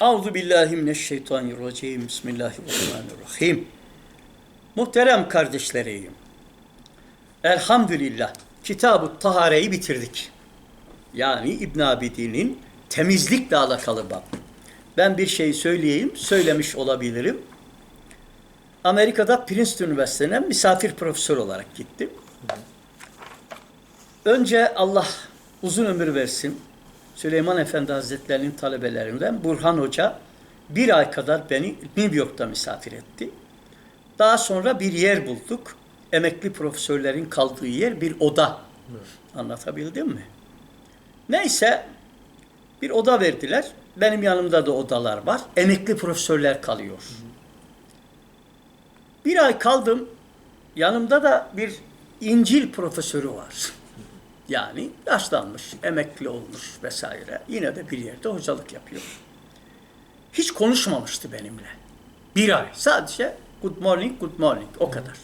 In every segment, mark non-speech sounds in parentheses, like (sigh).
Euzu billahi mineşşeytanirracim. Bismillahirrahmanirrahim. Muhterem kardeşlerim. Elhamdülillah Kitab-ı Tahare'yi bitirdik. Yani İbn Abidin'in temizlikle alakalı bab. Ben bir şey söyleyeyim, söylemiş olabilirim. Amerika'da Princeton Üniversitesi'ne misafir profesör olarak gittim. Önce Allah uzun ömür versin. Süleyman Efendi Hazretleri'nin talebelerinden Burhan Hoca bir ay kadar beni New York'ta misafir etti. Daha sonra bir yer bulduk. Emekli profesörlerin kaldığı yer bir oda. Anlatabildim mi? Neyse bir oda verdiler. Benim yanımda da odalar var. Emekli profesörler kalıyor. Bir ay kaldım. Yanımda da bir İncil profesörü var. Yani yaşlanmış, emekli olmuş vesaire. Yine de bir yerde hocalık yapıyor. Hiç konuşmamıştı benimle. Bir ay. Sadece good morning, good morning. O kadar.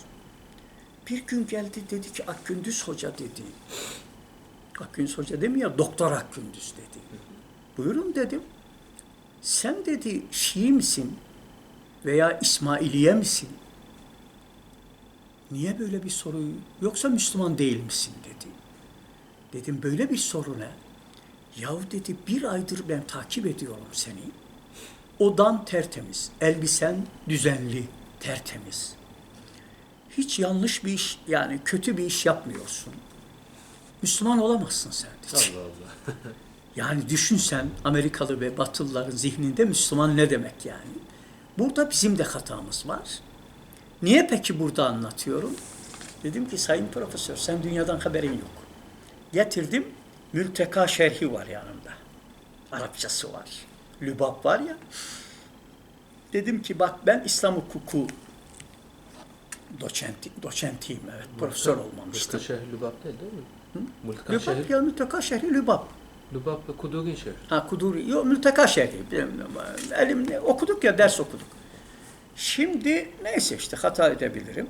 Bir gün geldi dedi ki Akgündüz Hoca dedi. Akgündüz Hoca demiyor, Doktor Akgündüz dedi. Buyurun dedim. Sen dedi Şii misin? Veya İsmailiye misin? Niye böyle bir soruyu, yoksa Müslüman değil misin dedi. Dedim böyle bir soru ne? Yahu dedi bir aydır ben takip ediyorum seni. Odan tertemiz, elbisen düzenli, tertemiz. Hiç yanlış bir iş, yani kötü bir iş yapmıyorsun. Müslüman olamazsın sen dedi. Allah Allah. (laughs) Yani düşünsen Amerikalı ve Batılıların zihninde Müslüman ne demek yani? Burada bizim de hatamız var. Niye peki burada anlatıyorum? Dedim ki sayın profesör sen dünyadan haberin yok. Getirdim mülteka şerhi var yanımda. Arapçası var. Lübab var ya. Dedim ki bak ben İslam hukuku doçenti, doçentiyim evet. Profesör olmamıştım. Mulka şehri Lübab değil değil mi? Mulka Lübab şehri. ya mülteka şerhi Lübab. Lübab ve Kudugin şehri. Ha Kuduri, yok mülteka şerhi. Elimle okuduk ya ders okuduk. Şimdi neyse işte hata edebilirim.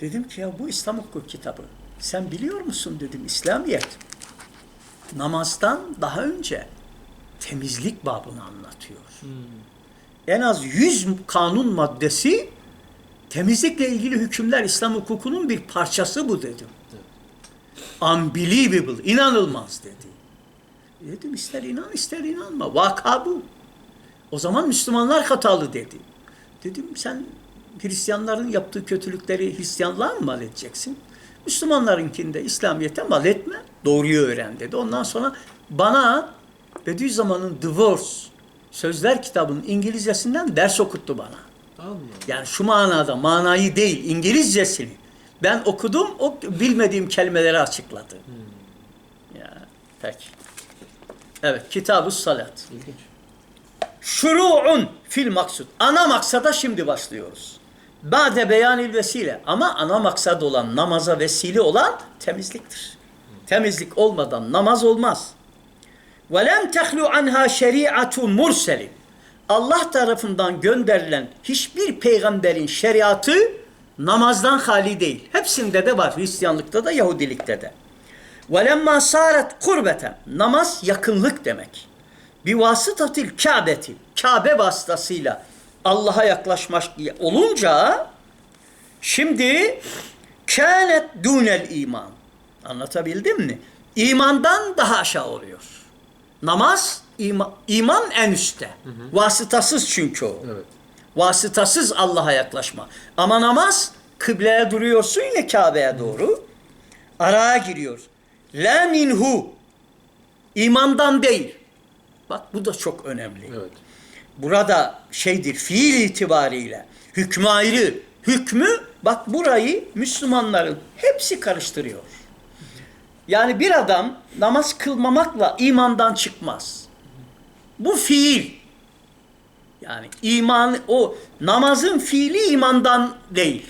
Dedim ki ya bu İslam hukuku kitabı. Sen biliyor musun dedim İslamiyet. Namazdan daha önce temizlik babını anlatıyor. En az 100 kanun maddesi temizlikle ilgili hükümler İslam hukukunun bir parçası bu dedim. Unbelievable, inanılmaz dedi. Dedim ister inan ister inanma. Vaka bu. O zaman Müslümanlar hatalı dedi. Dedim sen Hristiyanların yaptığı kötülükleri Hristiyanlığa mı mal edeceksin? Müslümanlarınkinde İslamiyet'e mal etme. Doğruyu öğren dedi. Ondan sonra bana Bediüzzaman'ın Divorce Sözler kitabının İngilizcesinden ders okuttu bana. Allah. Yani şu manada, manayı değil, İngilizcesini. Ben okudum, o bilmediğim kelimeleri açıkladı. Ya, peki. Evet, Kitab-ı Salat. İlginç. Şuru'un fil maksud. Ana maksada şimdi başlıyoruz. Bade beyanil vesile. Ama ana maksad olan, namaza vesile olan temizliktir. Temizlik olmadan namaz olmaz. وَلَمْ تَخْلُ عَنْهَا شَرِيعَةُ مُرْسَلٍ Allah tarafından gönderilen hiçbir peygamberin şeriatı namazdan hali değil. Hepsinde de var. Hristiyanlıkta da Yahudilikte de. وَلَمَّا صَارَتْ قُرْبَةً Namaz yakınlık demek. Bir vasıtatil Kabe'ti. Kabe vasıtasıyla Allah'a yaklaşmak olunca şimdi kânet dunel iman. Anlatabildim mi? İmandan daha aşağı oluyor. Namaz ima- iman en üstte. Vasıtasız çünkü o. Evet. Vasıtasız Allah'a yaklaşma. Ama namaz kıbleye duruyorsun ya Kabe'ye doğru. Araya giriyor. La minhu. İmandan değil. Bak bu da çok önemli. Evet. Burada şeydir fiil itibariyle hükmü ayrı. Hükmü bak burayı Müslümanların hepsi karıştırıyor. Yani bir adam namaz kılmamakla imandan çıkmaz. Bu fiil. Yani iman o namazın fiili imandan değil.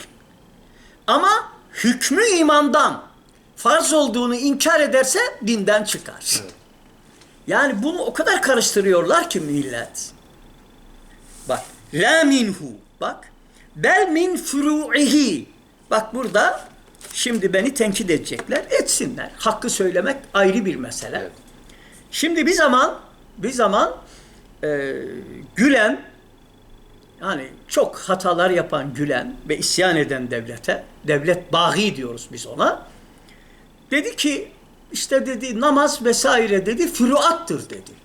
Ama hükmü imandan. Farz olduğunu inkar ederse dinden çıkar. Yani bunu o kadar karıştırıyorlar ki millet. La minhu. Bak. Bel min furu'ihi. Bak burada şimdi beni tenkit edecekler. Etsinler. Hakkı söylemek ayrı bir mesele. Evet. Şimdi bir zaman bir zaman e, Gülen yani çok hatalar yapan Gülen ve isyan eden devlete, devlet bağı diyoruz biz ona. Dedi ki işte dedi namaz vesaire dedi füruattır dedi.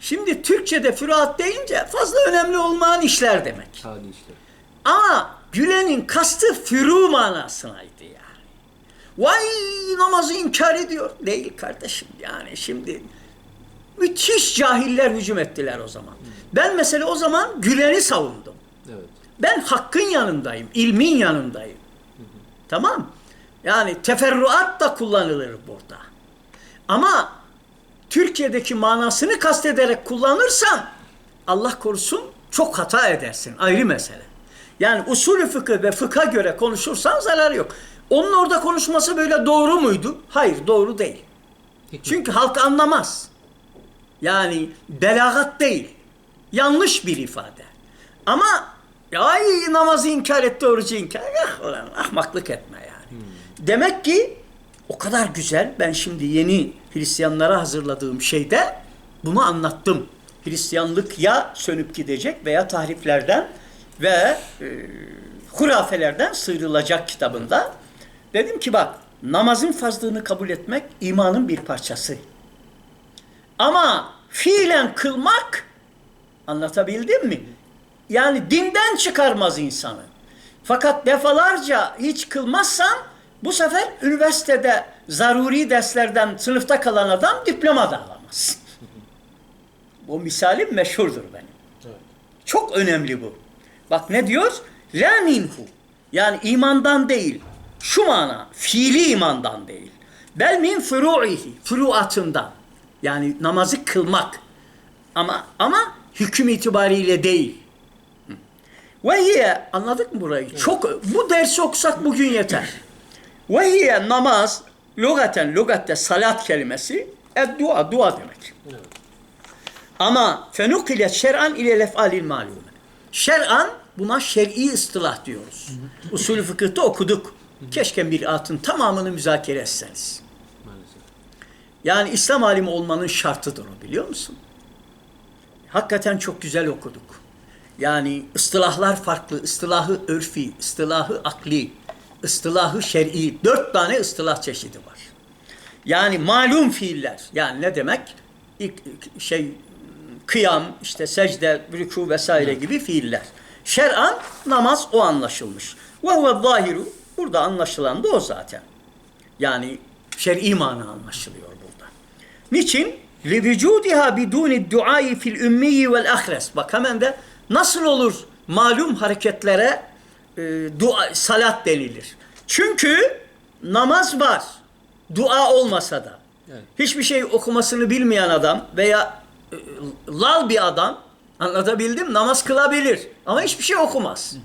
Şimdi Türkçe'de füruat deyince fazla önemli olmayan işler demek. Hadi işte. Ama Gülen'in kastı fürû manasınaydı yani. Vay namazı inkar ediyor. Değil kardeşim yani şimdi müthiş cahiller hücum ettiler o zaman. Ben mesela o zaman Gülen'i savundum. Evet. Ben hakkın yanındayım, ilmin yanındayım. Tamam. Yani teferruat da kullanılır burada. Ama Türkiye'deki manasını kastederek kullanırsan Allah korusun çok hata edersin. Ayrı mesele. Yani usulü fıkıh ve fıkha göre konuşursan zarar yok. Onun orada konuşması böyle doğru muydu? Hayır doğru değil. Hikmet. Çünkü halk anlamaz. Yani belagat değil. Yanlış bir ifade. Ama ay namazı inkar etti, orucu inkar. Ah, ulan, ahmaklık etme yani. Demek ki o kadar güzel. Ben şimdi yeni Hristiyanlara hazırladığım şeyde bunu anlattım. Hristiyanlık ya sönüp gidecek veya tahriflerden ve e, hurafelerden sıyrılacak kitabında. Dedim ki bak namazın farzlığını kabul etmek imanın bir parçası. Ama fiilen kılmak anlatabildim mi? Yani dinden çıkarmaz insanı. Fakat defalarca hiç kılmazsan bu sefer üniversitede zaruri derslerden sınıfta kalan adam diploma da alamaz. Bu misalim meşhurdur benim. Evet. Çok önemli bu. Bak ne diyor? La minhu. Yani imandan değil. Şu mana, fiili imandan değil. Bel min furu'ihi. Furuatından. Yani namazı kılmak. Ama ama hüküm itibariyle değil. Ve hiye anladık mı burayı? Çok bu dersi okusak bugün yeter. Ve hiye namaz lugaten lugatte salat kelimesi ed dua dua demek. Evet. Ama fenukilet şer'an ile lef'alil malume. Şer'an buna şer'i ıstılah diyoruz. Usulü fıkıhta okuduk. Keşke bir atın tamamını müzakere etseniz. Maalesef. Yani İslam alimi olmanın şartıdır o biliyor musun? Hakikaten çok güzel okuduk. Yani ıstılahlar farklı. ıstılahı örfi, ıstılahı akli, ıstılahı şer'i. Dört tane ıstılah çeşidi var. Yani malum fiiller. Yani ne demek? İlk şey kıyam, işte secde, rükû vesaire gibi fiiller. Şer'an namaz o anlaşılmış. Ve huve zahiru burada anlaşılan da o zaten. Yani şer'i mana anlaşılıyor burada. Niçin? لِوِجُودِهَا بِدُونِ الدُّعَاءِ fil ümmiyi vel ahres. Bak hemen de nasıl olur malum hareketlere e, dua, salat denilir. Çünkü namaz var. Dua olmasa da. Evet. Hiçbir şey okumasını bilmeyen adam veya e, lal bir adam anlatabildim namaz kılabilir ama hiçbir şey okumaz.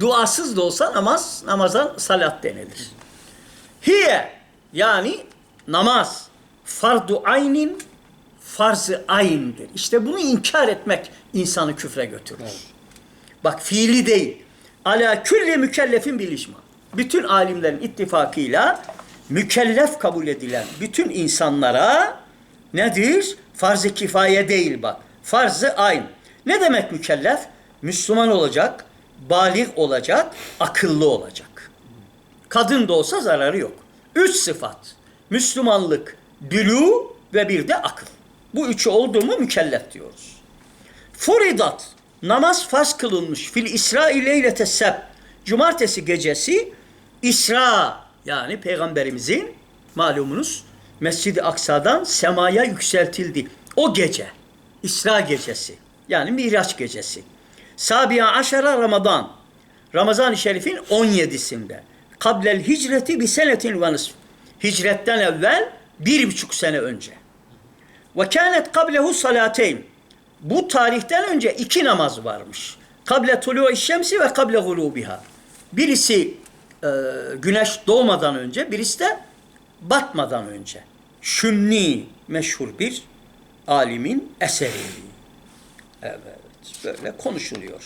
Duasız da olsa namaz namaza salat denilir. Hiye yani namaz fardu aynin farzı ayn'dir. İşte bunu inkar etmek insanı küfre götürür. Bak fiili değil. Ala külli mükellefin bil icma. Bütün alimlerin ittifakıyla mükellef kabul edilen bütün insanlara nedir? Farz-ı kifaye değil bak. Farz-ı ayn. Ne demek mükellef? Müslüman olacak, balik olacak, akıllı olacak. Kadın da olsa zararı yok. Üç sıfat. Müslümanlık, bülü ve bir de akıl. Bu üçü oldu mu mükellef diyoruz. Furidat, namaz farz kılınmış fil İsra leylete seb. Cumartesi gecesi İsra yani peygamberimizin malumunuz Mescid-i Aksa'dan semaya yükseltildi. O gece İsra gecesi yani Miraç gecesi. Sabiha aşara Ramazan. Ramazan-ı Şerif'in 17'sinde. Kablel hicreti bir senetin ve nısf. Hicretten evvel bir buçuk sene önce. Ve kânet kablehu salateyn. Bu tarihten önce iki namaz varmış. Kable tulu'i şemsi ve kable gurubiha. Birisi e, güneş doğmadan önce, birisi de batmadan önce. Şümni meşhur bir alimin eseri. Evet, böyle konuşuluyor.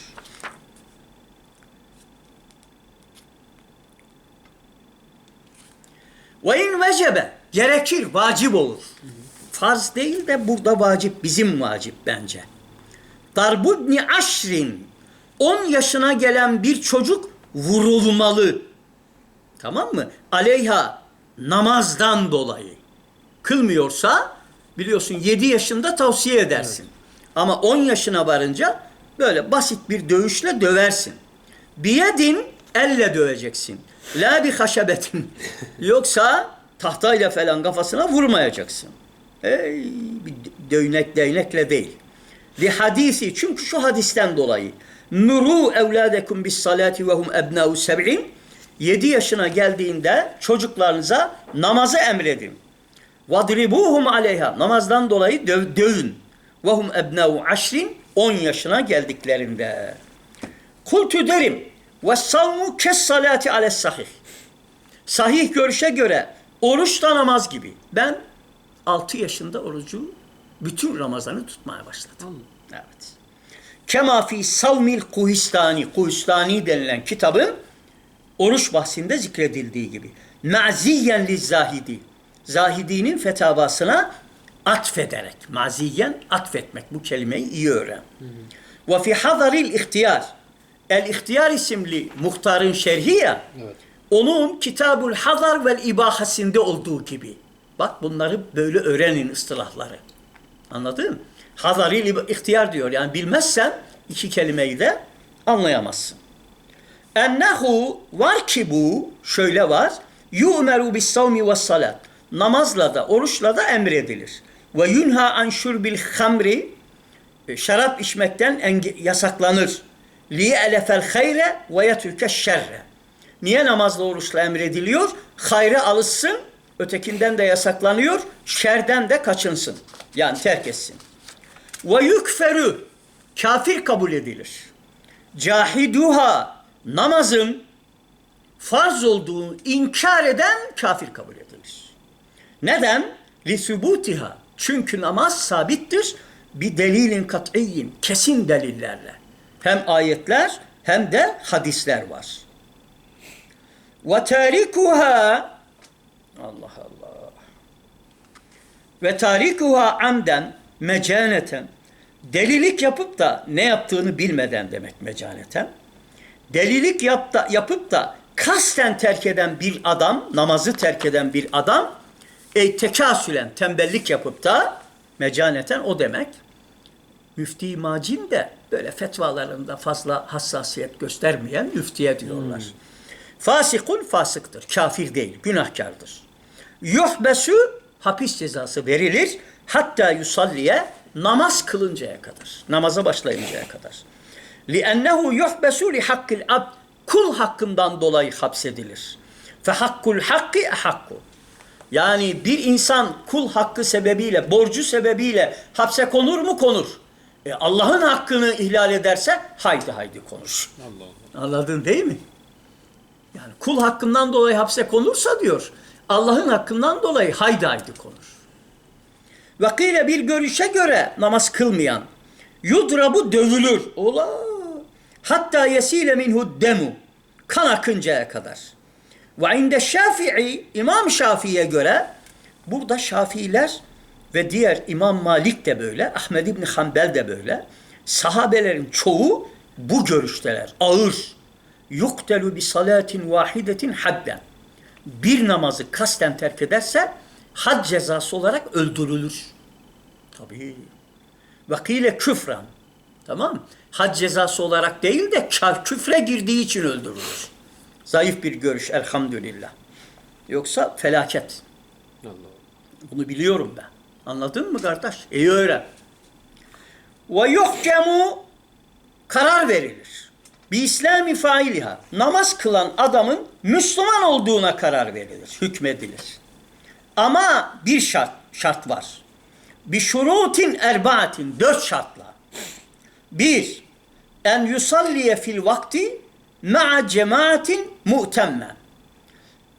Ve in vecebe gerekir, vacip olur. Farz değil de burada vacip, bizim vacip bence. Darbubni aşrin 10 yaşına gelen bir çocuk vurulmalı. Tamam mı? Aleyha namazdan dolayı. Kılmıyorsa biliyorsun 7 yaşında tavsiye edersin. Ama 10 yaşına varınca böyle basit bir dövüşle döversin. Biyedin elle döveceksin. La bi haşebetin. (laughs) Yoksa tahtayla falan kafasına vurmayacaksın. Ey, bir döynek değnekle değil. Li hadisi çünkü şu hadisten dolayı. Nuru evladekum bis salati ve hum ebnau seb'in. 7 yaşına geldiğinde çocuklarınıza namazı emredin. Vadribuhum aleyha. Namazdan dolayı döv, dövün. Ve hum ebnau aşrin. 10 yaşına geldiklerinde. Kultu derim. Ve savmu kes salati ales sahih. Sahih görüşe göre oruç da namaz gibi. Ben 6 yaşında orucu bütün Ramazan'ı tutmaya başladım. Evet. Kema fi savmil kuhistani. Kuhistani denilen kitabın oruç bahsinde zikredildiği gibi. Maziyen li zahidi. Zahidinin fetavasına atfederek. Maziyen atfetmek. Bu kelimeyi iyi öğren. Ve fi hadaril ihtiyar. El ihtiyar isimli muhtarın şerhi ya. Evet. Onun Kitabul Hazar vel İbahasinde olduğu gibi. Bak bunları böyle öğrenin ıstılahları. Anladın mı? Hazaril ihtiyar diyor. Yani bilmezsen iki kelimeyi de anlayamazsın. Ennehu var ki bu şöyle var. Yu'meru bis savmi ve salat. Namazla da oruçla da emredilir. Ve yunha an şurbil hamri e, şarap içmekten yasaklanır. Liye'lefel hayre ve yetürke şerre. Niye namazla oruçla emrediliyor? Hayra alışsın, ötekinden de yasaklanıyor, şerden de kaçınsın. Yani terk etsin. Ve yükferü, kafir kabul edilir. Cahiduha, namazın farz olduğunu inkar eden kafir kabul edilir. Neden? Lisubutiha. Çünkü namaz sabittir. Bir delilin kat'iyyin, kesin delillerle. Hem ayetler hem de hadisler var. Ve tarikuha Allah Allah. Ve tarikuha amden mecaneten delilik yapıp da ne yaptığını bilmeden demek mecaneten. Delilik yap da, yapıp da kasten terk eden bir adam, namazı terk eden bir adam, e, tekasülen, tembellik yapıp da mecaneten o demek. Müfti Macin de böyle fetvalarında fazla hassasiyet göstermeyen müftiye diyorlar. Fasikun fasıktır, kafir değil, günahkardır Yuhbesu hapis cezası verilir. Hatta yusalliye namaz kılıncaya kadar, namaza başlayıncaya kadar. لِأَنَّهُ يُحْبَسُ لِحَقِّ الْعَبْدِ Kul hakkından dolayı hapsedilir. فَحَقُّ الْحَقِّ اَحَقُّ Yani bir insan kul hakkı sebebiyle, borcu sebebiyle hapse konur mu? Konur. E Allah'ın hakkını ihlal ederse haydi haydi konur. Allah Allah. Anladın değil mi? Yani kul hakkından dolayı hapse konursa diyor, Allah'ın hakkından dolayı haydi haydi konur. Vakile bir görüşe göre namaz kılmayan, yudrabu dövülür. Ola! Hatta yesile minhu demu. Kan akıncaya kadar. Ve inde Şafii, İmam Şafii'ye göre, burada Şafiiler ve diğer İmam Malik de böyle, Ahmed İbni Hanbel de böyle, sahabelerin çoğu bu görüşteler. Ağır. Yuktelu bi salatin vahidetin hadden. Bir namazı kasten terk ederse had cezası olarak öldürülür. Tabii. Vakile küfran. Tamam? Had cezası olarak değil de kaf- küfre girdiği için öldürülür. Zayıf bir görüş elhamdülillah. Yoksa felaket. Allah Allah. Bunu biliyorum ben. Anladın mı kardeş? İyi öğren. Ve yuhkemu karar verilir. Bir İslami failiha. Namaz kılan adamın Müslüman olduğuna karar verilir, hükmedilir. Ama bir şart, şart var. Bir şurutin erbaatin, dört şartla. Bir, en yusalliye fil vakti ma'a cemaatin mu'temmen.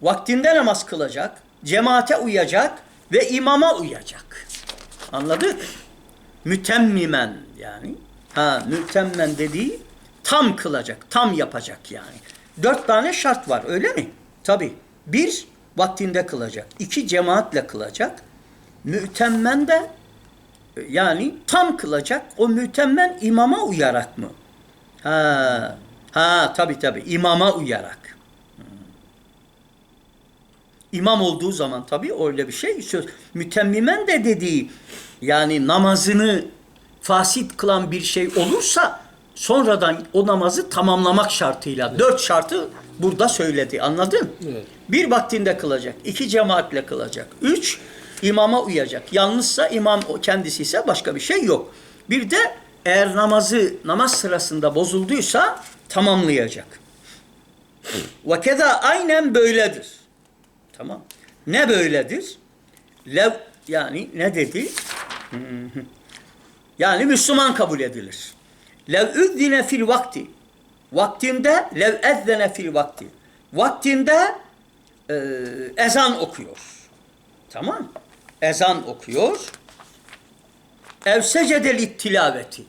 Vaktinde namaz kılacak, cemaate uyacak ve imama uyacak. Anladık? Mütemmimen yani. Ha mütemmen dediği tam kılacak, tam yapacak yani. Dört tane şart var öyle mi? Tabi. Bir, vaktinde kılacak. İki, cemaatle kılacak. Mütemmen de Yani tam kılacak o mütemmen imama uyarak mı? Ha, ha tabi tabi imama uyarak. Hmm. İmam olduğu zaman tabi öyle bir şey söz. Mütemmimen de dediği yani namazını fasit kılan bir şey olursa sonradan o namazı tamamlamak şartıyla. Dört şartı burada söyledi anladın? Evet. Bir vaktinde kılacak, iki cemaatle kılacak, üç imama uyacak. Yalnızsa imam kendisi ise başka bir şey yok. Bir de eğer namazı namaz sırasında bozulduysa tamamlayacak. Ve keza aynen böyledir. Tamam. Ne böyledir? Lev yani ne dedi? Yani Müslüman kabul edilir. Lev üzzine fil vakti. Vaktinde lev ezzene fil vakti. Vaktinde e, ezan okuyor. Tamam. Ezan okuyor. Ev secedeli tilaveti.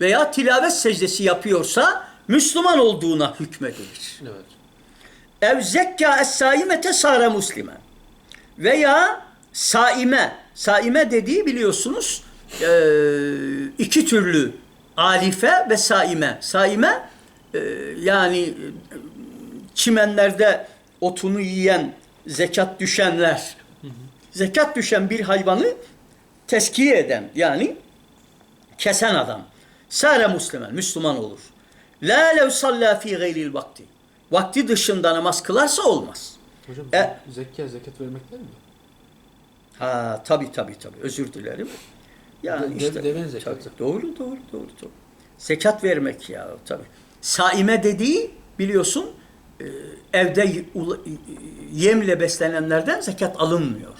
Veya tilavet secdesi yapıyorsa Müslüman olduğuna hükmedilir. Evet. Ev zekka es saimete sara muslimen. Veya saime. Saime dediği biliyorsunuz eee, iki türlü alife ve saime. Saime eee, yani e, çimenlerde otunu yiyen, zekat düşenler. Zekat düşen bir hayvanı teskiye eden yani kesen adam. Sare Müslüman, Müslüman olur. La lev salla fi gayril vakti. Vakti dışında namaz kılarsa olmaz. Hocam E- zekka zekat vermek değil mi? Ha tabi tabi tabi özür dilerim. Yani De- işte devenin zekatı. tabii, doğru doğru doğru doğru. Zekat vermek ya tabi. Saime dediği biliyorsun e, evde yemle beslenenlerden zekat alınmıyor.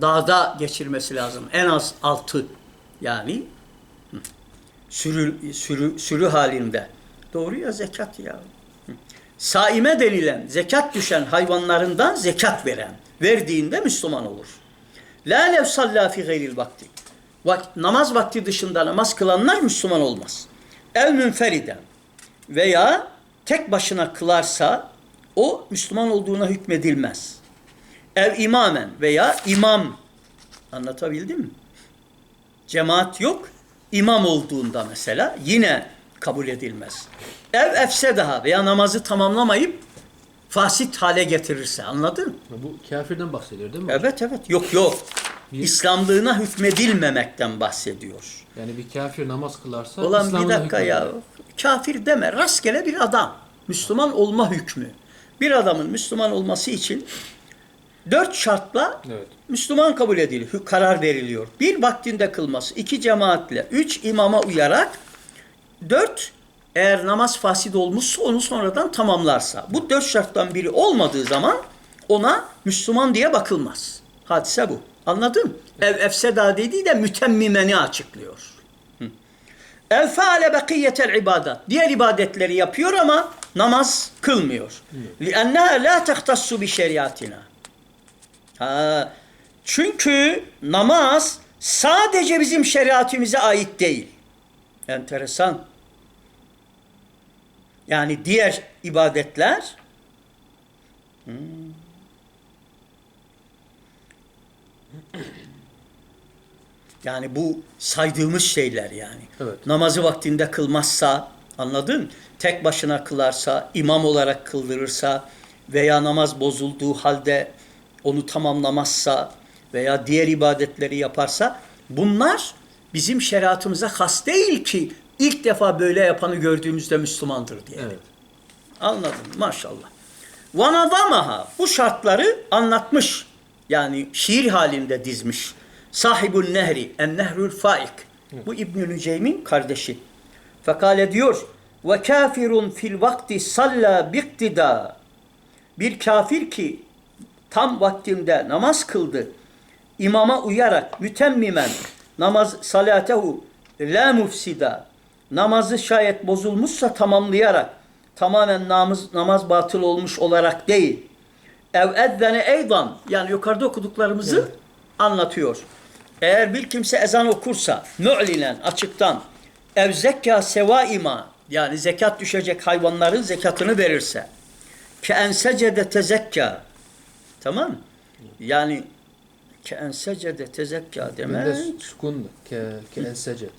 Dağda geçirmesi lazım. En az altı yani sürü, sürü, sürü halinde. Doğru ya zekat ya. Saime denilen zekat düşen hayvanlarından zekat veren. Verdiğinde Müslüman olur. La lev salla fi gayril vakti. Vak, namaz vakti dışında namaz kılanlar Müslüman olmaz. El münferiden veya tek başına kılarsa o Müslüman olduğuna hükmedilmez. Ev imamen veya imam anlatabildim mi? Cemaat yok. imam olduğunda mesela yine kabul edilmez. Ev efsedaha veya namazı tamamlamayıp fasit hale getirirse anladın mı? Bu kafirden bahsediyor değil mi? Evet evet yok yok. Bir- İslamlığına hükmedilmemekten bahsediyor. Yani bir kafir namaz kılarsa Ulan bir dakika ya. Kafir deme. Rastgele bir adam. Müslüman olma hükmü. Bir adamın Müslüman olması için dört şartla Evet. Müslüman kabul ediliyor. Karar veriliyor. Bir vaktinde kılması. iki cemaatle. Üç imama uyarak. Dört eğer namaz fasid olmuşsa onu sonradan tamamlarsa. Bu dört şarttan biri olmadığı zaman ona Müslüman diye bakılmaz. Hadise bu. Anladın? Ev efseda dediği de mütemmimeni açıklıyor. El faale bekiyetel ibadat. Diğer ibadetleri yapıyor ama namaz kılmıyor. لِأَنَّهَا لَا تَخْتَصُّ بِشَرِيَاتِنَا Ha, çünkü namaz sadece bizim şeriatimize ait değil. Enteresan. Yani diğer ibadetler Hmm. yani bu saydığımız şeyler yani. Evet. Namazı vaktinde kılmazsa anladın? Tek başına kılarsa, imam olarak kıldırırsa veya namaz bozulduğu halde onu tamamlamazsa veya diğer ibadetleri yaparsa bunlar bizim şeriatımıza has değil ki ilk defa böyle yapanı gördüğümüzde Müslümandır diye. Evet. Anladım maşallah. Vanadamaha bu şartları anlatmış. Yani şiir halinde dizmiş. Sahibul nehri en nehrül faik. Bu İbnül Nüceym'in kardeşi. Fekale diyor ve kafirun fil vakti salla biktida. Bir kafir ki tam vaktinde namaz kıldı. imama uyarak mütemmimen namaz salatehu la mufsida namazı şayet bozulmuşsa tamamlayarak tamamen namaz, namaz batıl olmuş olarak değil. Ev ezzene eydan yani yukarıda okuduklarımızı anlatıyor. Eğer bir kimse ezan okursa mü'linen açıktan ev zekka sevaima yani zekat düşecek hayvanların zekatını verirse ke en secede tezekka tamam? Yani Ke ensecede tezekka Bende demek. sukunlu. Ke, ke ensecet.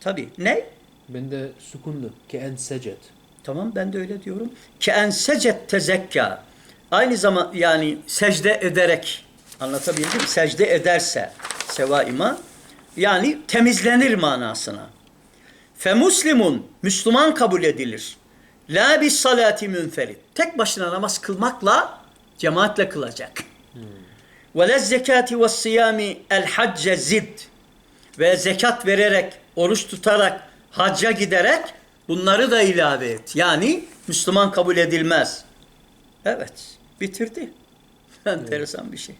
Tabi. Ne? Bende sukunlu. Ke ensecet. Tamam ben de öyle diyorum. Ke ensecet tezekka. Aynı zaman yani secde ederek anlatabildim. Secde ederse sevaima yani temizlenir manasına. Fe muslimun Müslüman kabul edilir. La bis salati münferit. Tek başına namaz kılmakla cemaatle kılacak. Ve le zekati ve siyami el hacce zid. Ve zekat vererek, oruç tutarak, hacca giderek bunları da ilave et. Yani Müslüman kabul edilmez. Evet, bitirdi. (laughs) Enteresan bir şey.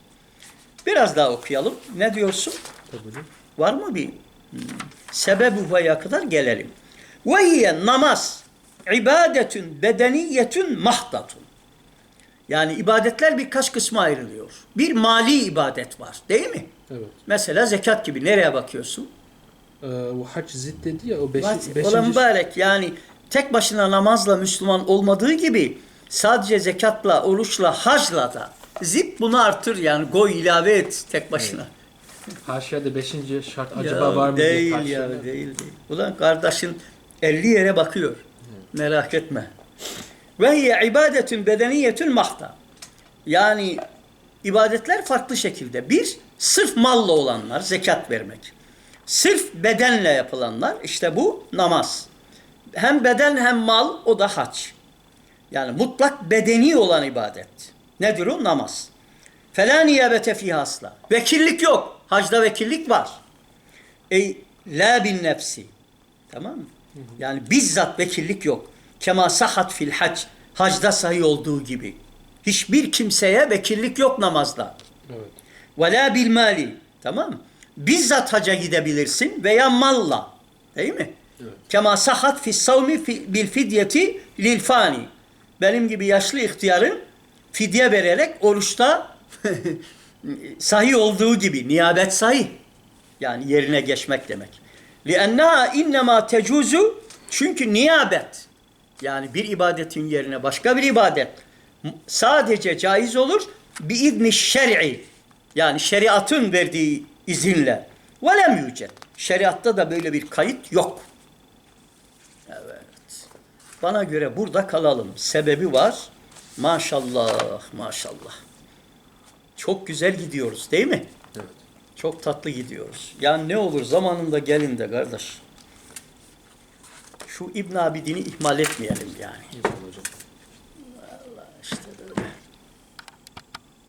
Biraz daha okuyalım. Ne diyorsun? Tabii. Var mı bir hmm. sebebi vaya kadar gelelim. Ve hiye namaz ibadetün bedeniyetün mahdatun. Yani ibadetler birkaç kısma ayrılıyor. Bir mali ibadet var değil mi? Evet. Mesela zekat gibi nereye bakıyorsun? Ee, o hac zid dedi ya o Bak, beşinci... Ola mübarek yani tek başına namazla Müslüman olmadığı gibi sadece zekatla, oruçla, hacla da zip bunu artır yani goy ilave et tek başına. Haşiyede beşinci şart acaba Ya var mı diye değil karşılığında- ya değil değil. Ulan kardeşin 50 yere bakıyor. Merak etme. Ve hiye ibadetün bedeniyetün mahta. Yani ibadetler farklı şekilde. Bir, sırf malla olanlar, zekat vermek. Sırf bedenle yapılanlar, işte bu namaz. Hem beden hem mal, o da hac. Yani mutlak bedeni olan ibadet. Nedir o? Namaz. Fela niyabete fiha asla. Vekillik yok. Hacda vekillik var. Ey la bin nefsi. Tamam mı? Yani bizzat vekillik yok. Kema sahat fil hac. Hacda sahih olduğu gibi. Hiçbir kimseye vekillik yok namazda. Evet. Ve la bil mali. Tamam mı? Bizzat haca gidebilirsin veya malla. Değil mi? Evet. Kema sahat fi savmi fi- bil fidyeti lil fani. Benim gibi yaşlı ihtiyarın fidye vererek oruçta (laughs) sahih olduğu gibi niyabet sahih. Yani yerine geçmek demek. لِأَنَّهَا اِنَّمَا tecuzu Çünkü niyabet yani bir ibadetin yerine başka bir ibadet sadece caiz olur bir izni şer'i yani şeriatın verdiği izinle. وَلَمْ يُوجد Şeriatta da böyle bir kayıt yok. Evet. Bana göre burada kalalım. Sebebi var. Maşallah, maşallah. Çok güzel gidiyoruz değil mi? Evet. Çok tatlı gidiyoruz. Yani ne olur zamanında gelin de kardeş. Şu İbn Abidin'i ihmal etmeyelim yani. İnşallah hocam.